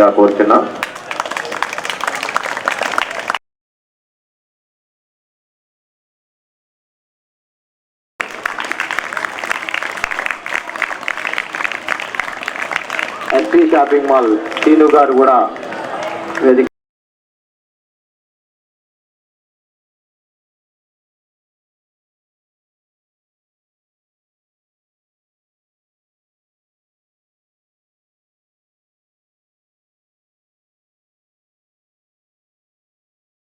రావాల్సిందిగా కోరుతున్నాం SP shopping mall scene గారు కూడా వేదిక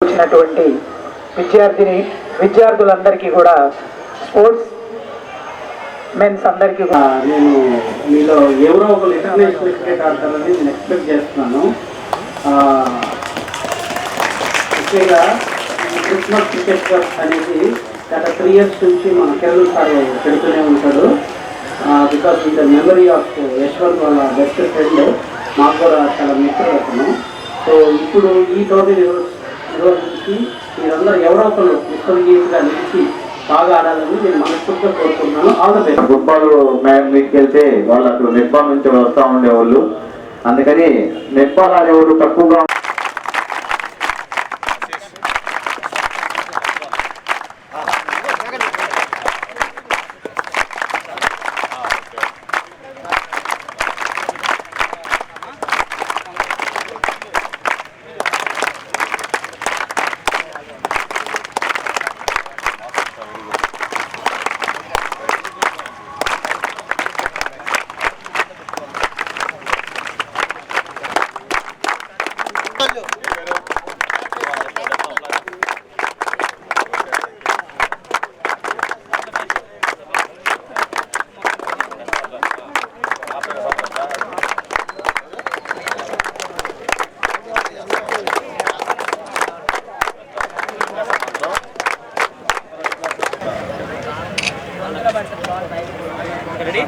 వచ్చినటువంటి విద్యార్థిని విద్యార్థులందరికీ కూడా స్పోర్ట్స్ మెన్స్ అందరికీ నేను మీలో ఎవరో ఒకరు ఇంటర్నేషనల్ క్రికెట్ ఆడతారని నేను ఎక్స్పెక్ట్ చేస్తున్నాను. ముఖ్యంగా క్రిస్మస్ క్రికెట్ కప్ అనేది గత త్రీ ఇయర్స్ నుంచి మన కేరళ సార్ పెడుతూనే ఉంటాడు because in the memory of Yashwant వాళ్ళ బెస్ట్ ఫ్రెండ్ మాకు కూడా చాలా మిత్రులు అతను సో ఇప్పుడు ఈ టోర్నీ నిర్వహించి మీరందరూ ఎవరో ఒకరు విశ్వవిజేతగా నిలిచి బాగా ఆడాలని నేను మనస్ఫూర్తిగా కోరుకుంటున్నాను. ఆల్ ద బెస్ట్ ఫుట్బాల్ మీదకి వెళ్తే వాళ్ళు అక్కడ నెట్బాల్ నుంచి వస్తూ ఉండేవాళ్ళు. అందుకని నెట్బాల్ ఆడేవాళ్ళు తక్కువగా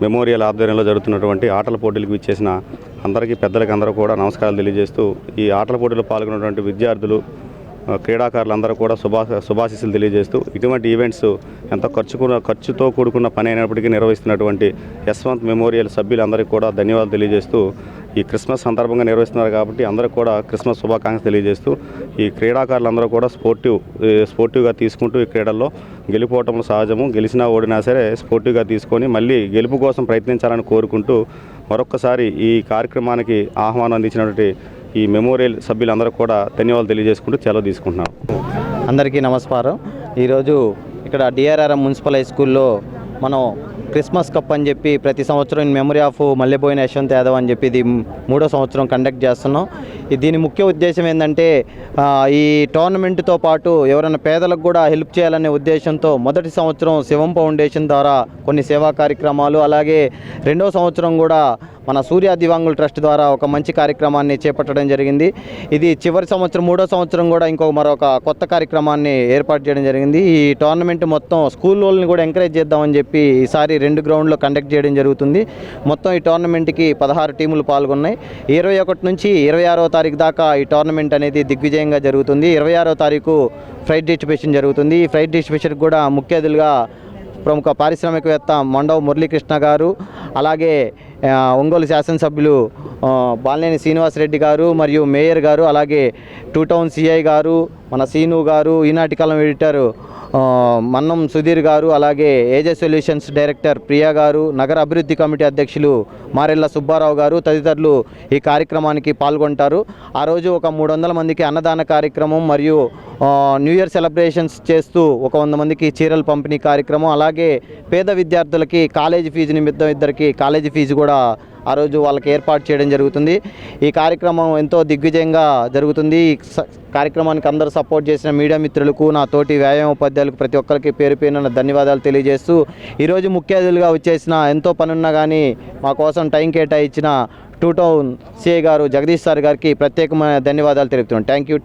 మెమోరియల్ ఆధ్వర్యంలో జరుగుతున్నటువంటి ఆటల పోటీలకు ఇచ్చేసిన అందరికీ పెద్దలకి అందరూ కూడా నమస్కారాలు తెలియజేస్తూ ఈ ఆటల పోటీలో పాల్గొన్నటువంటి విద్యార్థులు క్రీడాకారులందరూ కూడా శుభా శుభాశీస్సులు తెలియజేస్తూ ఇటువంటి ఈవెంట్స్ ఎంత ఖర్చుకున్న ఖర్చుతో కూడుకున్న పని అయినప్పటికీ నిర్వహిస్తున్నటువంటి యశ్వంత్ మెమోరియల్ సభ్యులందరికీ కూడా ధన్యవాదాలు తెలియజేస్తూ ఈ క్రిస్మస్ సందర్భంగా నిర్వహిస్తున్నారు కాబట్టి అందరూ కూడా క్రిస్మస్ శుభాకాంక్షలు తెలియజేస్తూ ఈ క్రీడాకారులందరూ కూడా స్పోర్టివ్ స్పోర్టివ్గా తీసుకుంటూ ఈ క్రీడల్లో గెలిపోవటం సహజము. గెలిచినా ఓడినా సరే స్పోర్టివ్గా తీసుకొని మళ్ళీ గెలుపు కోసం ప్రయత్నించాలని కోరుకుంటూ మరొక్కసారి ఈ కార్యక్రమానికి ఆహ్వానం అందించినటువంటి ఈ మెమోరియల్ సభ్యులందరూ కూడా ధన్యవాదాలు తెలియజేసుకుంటూ సెలవు తీసుకుంటున్నాం. అందరికీ నమస్కారం. ఈరోజు ఇక్కడ డిఆర్ఆర్ఎం మున్సిపల్ హై స్కూల్లో మనం క్రిస్మస్ కప్ అని చెప్పి ప్రతి సంవత్సరం in memory of Malleboina Yashwant Yadav అని చెప్పి ఇది మూడో సంవత్సరం కండక్ట్ చేస్తున్నాం. దీని ముఖ్య ఉద్దేశం ఏంటంటే ఈ టోర్నమెంట్తో పాటు ఎవరైనా పేదలకు కూడా హెల్ప్ చేయాలనే ఉద్దేశంతో మొదటి సంవత్సరం శివం ఫౌండేషన్ ద్వారా కొన్ని సేవా కార్యక్రమాలు అలాగే రెండో సంవత్సరం కూడా మన సూర్య దివాంగుల ట్రస్ట్ ద్వారా ఒక మంచి కార్యక్రమాన్ని చేపట్టడం జరిగింది. ఇది చివరి సంవత్సరం మూడో సంవత్సరం కూడా ఇంకో మరొక కొత్త కార్యక్రమాన్ని ఏర్పాటు చేయడం జరిగింది. ఈ టోర్నమెంట్ మొత్తం స్కూల్ వాళ్ళని కూడా ఎంకరేజ్ చేద్దామని చెప్పి ఈసారి రెండు గ్రౌండ్లో కండక్ట్ చేయడం జరుగుతుంది. మొత్తం ఈ టోర్నమెంట్కి పదహారు టీములు పాల్గొన్నాయి. ఇరవై ఒకటి నుంచి ఇరవై ఆరో తారీఖు దాకా ఈ టోర్నమెంట్ అనేది దిగ్విజయంగా జరుగుతుంది. ఇరవై ఆరో తారీఖు ఫ్రైడ్ డిస్ట్రిబ్యూషన్ జరుగుతుంది. ఈ ఫ్రైడ్ డిస్ట్రిబ్యూషన్కి కూడా ముఖ్య అతిథులుగా ప్రముఖ పారిశ్రామికవేత్త మండవ మురళీకృష్ణ గారు అలాగే ఒంగోలు శాసనసభ్యులు బాలినేని శ్రీనివాసరెడ్డి గారు మరియు మేయర్ గారు అలాగే టూ టౌన్ సిఐ గారు మన సీను గారు ఈనాటి కాలం ఎడిటర్ మన్నం సుధీర్ గారు అలాగే ఏజే సొల్యూషన్స్ డైరెక్టర్ ప్రియా గారు నగర అభివృద్ధి కమిటీ అధ్యక్షులు మారెల్ల సుబ్బారావు గారు తదితరులు ఈ కార్యక్రమానికి పాల్గొంటారు. ఆ రోజు ఒక మూడు వందల మందికి అన్నదాన కార్యక్రమం మరియు న్యూ ఇయర్ సెలబ్రేషన్స్ చేస్తూ ఒక వంద మందికి చీరలు పంపిణీ కార్యక్రమం అలాగే పేద విద్యార్థులకి కాలేజీ ఫీజు నిమిత్తం ఇద్దరికి కాలేజీ ఫీజు కూడా ఆ రోజు వాళ్ళకి ఏర్పాటు చేయడం జరుగుతుంది. ఈ కార్యక్రమం ఎంతో దిగ్విజయంగా జరుగుతుంది. ఈ స- కార్యక్రమానికి అందరూ సపోర్ట్ చేసిన మీడియా మిత్రులకు నా తోటి వ్యాయామ ఉపాధ్యాయులకు ప్రతి ఒక్కరికి పేరు పేరున ధన్యవాదాలు తెలియజేస్తూ ఈరోజు ముఖ్య అతిథులుగా వచ్చేసిన ఎంతో పనున్నా కానీ మా కోసం టైం కేటాయించిన టూ టౌన్ సిఐ గారు జగదీష్ సార్ గారికి ప్రత్యేకమైన ధన్యవాదాలు తెలుపుతున్నాను థ్యాంక్ యూ